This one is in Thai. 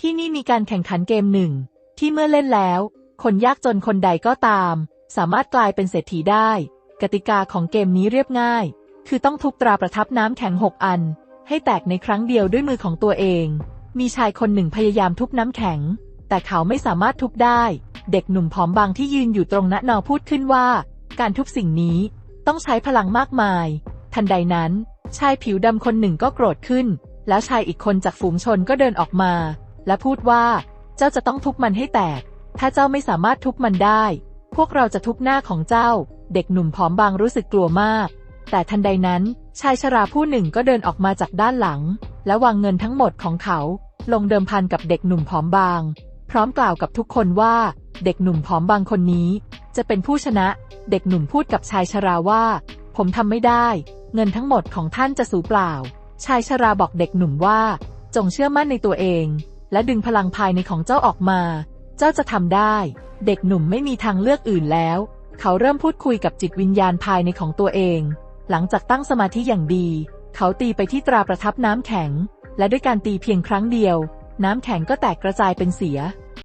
ที่นี่มีการแข่งขันเกมหนึ่ง ที่เมื่อเล่นแล้ว คนยากจนคนใดก็ตาม สามารถกลายเป็นเศรษฐีได้ กติกาของเกมนี้เรียบง่าย คือต้องทุบตราประทับน้ำแข็งหกอัน ให้แตกในครั้งเดียวด้วยมือของตัวเอง มีชายคนหนึ่งพยายามทุบน้ำแข็ง แต่เขาไม่สามารถทุบได้ เด็กหนุ่มผอมบางที่ยืนอยู่ตรงนั้นนอพูดขึ้นว่า การทุบสิ่งนี้ต้องใช้พลังมากมาย ทันใดนั้น ชายผิวดำคนหนึ่งก็โกรธขึ้น แล้วชายอีกคนจากฝูงชนก็เดินออกมา และพูดว่า เจ้าจะต้องทุบมันให้แตก ถ้าเจ้าไม่สามารถทุบมันได้ พวกเราจะทุบหน้าของเจ้า เด็กหนุ่มผอมบางรู้สึกกลัวมาก แต่ทันใดนั้น ชายชราผู้หนึ่งก็เดินออกมาจากด้านหลัง และวางเงินทั้งหมดของเขา ลงเดิมพันกับเด็กหนุ่มผอมบาง พร้อมกล่าวกับทุกคนว่า เด็กหนุ่มผอมบางคนนี้ จะเป็นผู้ชนะ เด็กหนุ่มพูดกับชายชราว่า ผมทำไม่ได้ เงินทั้งหมดของท่านจะสูญเปล่า ชายชราบอกเด็กหนุ่มว่า จงเชื่อมั่นในตัวเอง และดึงพลังภายในของเจ้าออกมา เจ้าจะทำได้ เด็กหนุ่มไม่มีทางเลือกอื่นแล้ว เขาเริ่มพูดคุยกับจิตวิญญาณภายในของตัวเอง หลังจากตั้งสมาธิอย่างดี เขาตีไปที่ตราประทับน้ำแข็ง และด้วยการตีเพียงครั้งเดียว น้ำแข็งก็แตกกระจายเป็นเสีย